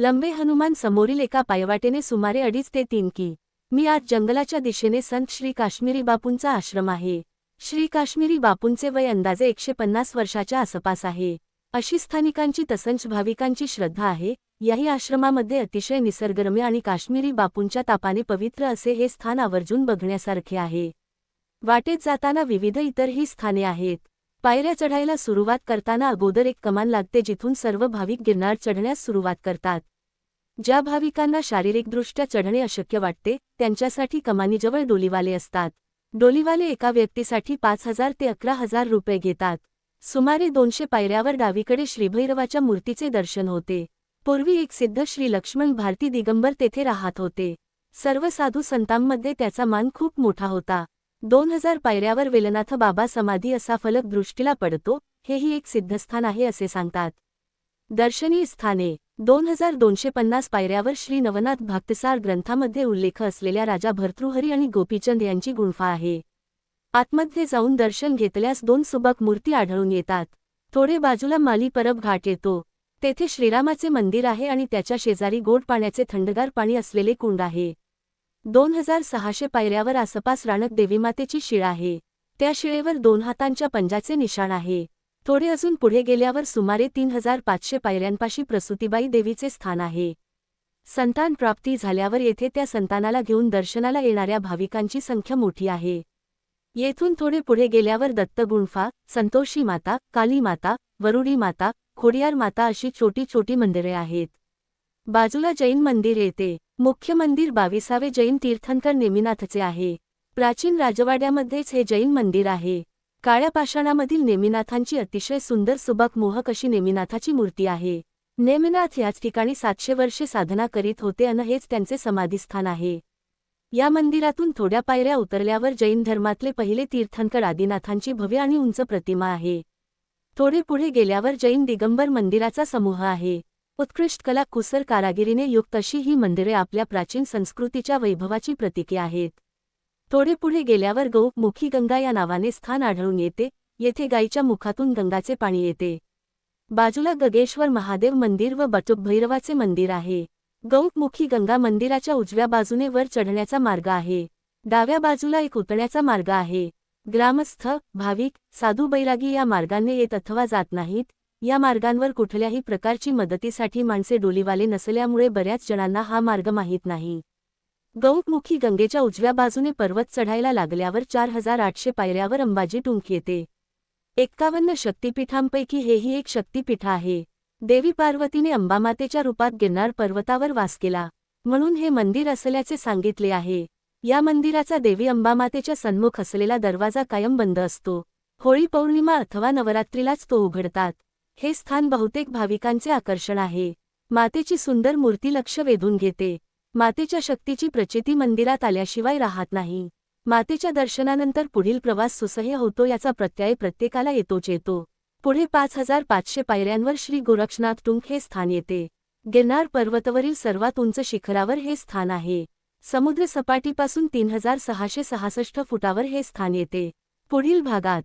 लंबे हनुमान समोरील एका पायवाटेने सुमारे अडीच ते तीन की. मी आज जंगलाच्या दिशेने संत श्री काश्मीरी बापूंचा आश्रम आहे. श्री काश्मीरी बापूंचे वय अंदाजे एकशे पन्नास वर्षाच्या आसपास आहे. अशी स्थानिकांची तसंच भाविकांची श्रद्धा आहे. याही आश्रमामध्ये अतिशय निसर्गरम्य आणि काश्मीरी बापूंच्या तापाने पवित्र असे हे स्थान आवर्जून बघण्यासारखे आहे. वाटेत जाताना विविध इतरही स्थाने आहेत. पायऱ्या चढायला सुरुवात करताना अगोदर एक कमान लागते जिथून सर्व भाविक गिरनार चढण्यास सुरुवात करतात. ज्या भाविकांना शारीरिकदृष्ट्या चढणे अशक्य वाटते त्यांच्यासाठी कमानीजवळ डोलीवाले असतात. डोलीवाले एका व्यक्तीसाठी पाच हजार ते अकरा हजार रुपये घेतात. सुमारे दोनशे पायऱ्यावर डावीकडे श्रीभैरवाच्या मूर्तीचे दर्शन होते. पूर्वी एक सिद्ध श्री लक्ष्मण भारती दिगंबर तेथे राहत होते. सर्व साधू संतांमध्ये त्याचा मान खूप मोठा होता. दोन हजार पायऱ्यावर वेलनाथ बाबा समाधी असा फलक दृष्टीला पडतो हेही एक सिद्धस्थान आहे असे सांगतात. दर्शनीय स्थाने. दोन हजार दोनशे पन्नास पायऱ्यावर श्री नवनाथ भक्तसार ग्रंथामध्ये उल्लेख असलेल्या राजा भर्तृहरी आणि गोपीचंद यांची गुंफा आहे. आतमध्ये जाऊन दर्शन घेतल्यास दोन सुबक मूर्ती आढळून येतात. थोडे बाजूला माली परब घाट येतो. तेथे श्रीरामाचे मंदिर आहे आणि त्याच्या शेजारी गोड पाण्याचे थंडगार पाणी असलेले कुंड आहे. दोन हजार सहाशे पायऱ्यावर आसपास राणक देवीमातेची शिळ आहे. त्या शिळेवर दोन हातांच्या पंजाचे निशाण आहे. थोडे अजून पुढे गेल्यावर सुमारे तीन हजार पाचशे पायऱ्यांपाशी प्रसूतीबाई देवीचे स्थान आहे. संतान प्राप्ती झाल्यावर येथे त्या संतानाला घेऊन दर्शनाला येणाऱ्या भाविकांची संख्या मोठी आहे. येथून थोडे पुढे गेल्यावर दत्तगुंफा संतोषी माता काली माता वरुडी माता खोडियार माता अशी छोटी छोटी मंदिरे आहेत. बाजूला जैन मंदिर येते. मुख्य मंदिर बाविसावे जैन तीर्थंकर नेमिनाथचे आहे. प्राचीन राजवाड्यामध्येच हे जैन मंदिर आहे. काळ्या पाषाणामधील नेमिनाथांची अतिशय सुंदर सुबक मोहक अशी नेमिनाथाची मूर्ती आहे? नेमिनाथ याच ठिकाणी सातशे वर्षे साधना करीत होते अन हेच त्यांचे समाधीस्थान आहे. या मंदिरातून थोड्या पायऱ्या उतरल्यावर जैन धर्मातले पहिले तीर्थंकर आदिनाथांची भव्य आणि उंच प्रतिमा आहे. थोडे पुढे गेल्यावर जैन दिगंबर मंदिराचा समूह आहे. उत्कृष्ट कला कुसर कारागिरीने युक्त अशी ही मंदिरे आपल्या प्राचीन संस्कृतीच्या वैभवाची प्रतीके आहेत. थोडे पुढे गेल्यावर गौमुखी गंगा या नावाने स्थान आढळून येते येथे गायीच्या मुखातून गंगाचे पाणी येते. बाजूला गगेश्वर महादेव मंदिर व बटुक भैरवाचे मंदिर आहे. गौमुखी गंगा मंदिराच्या उजव्या बाजूने वर चढण्याचा मार्ग आहे. डाव्या बाजूला एक उतण्याचा मार्ग आहे. ग्रामस्थ भाविक साधू बैरागी या मार्गाने येत अथवा जात नाहीत या मार्गांवर कुठल्याही प्रकारची मदतीसाठी माणसे डोलीवाले नसल्यामुळे बऱ्याच जणांना हा मार्ग माहीत नाही. गौमुखी गंगेच्या उजव्या बाजूने पर्वत चढायला लागल्यावर चार हजार आठशे पायऱ्यावर अंबाजी टुंक येते. एक्कावन्न शक्तिपीठांपैकी हेही एक शक्तिपीठ आहे. देवी पार्वतीने अंबामातेच्या रूपात गिरनार पर्वतावर वास केला. म्हणून हे मंदिर असल्याचे सांगितले आहे. या मंदिराचा देवी अंबामातेच्या सन्मुख असलेला दरवाजा कायम बंद असतो. होळी पौर्णिमा अथवा नवरात्रीलाच तो उघडतात. हे स्थान बहुतेक भाविकांचे आकर्षण आहे. मातेची सुंदर मूर्ती लक्ष वेधून घेते. मातेच्या शक्तीची प्रचिती मंदिरात आल्याशिवाय राहत नाही. मातेच्या दर्शनानंतर पुढील प्रवास सुसह्य होतो याचा प्रत्यय प्रत्येकाला येतोच येतो. पुढे पाच हजार पाचशे पायऱ्यांवर श्री गोरक्षनाथ टुंक हे स्थान येते. गिरनार पर्वतवरील सर्वात उंच शिखरावर हे स्थान आहे. समुद्र सपाटीपासून तीन हजार सहाशे सहासष्ट फुटावर हे स्थान येते. पुढील भागात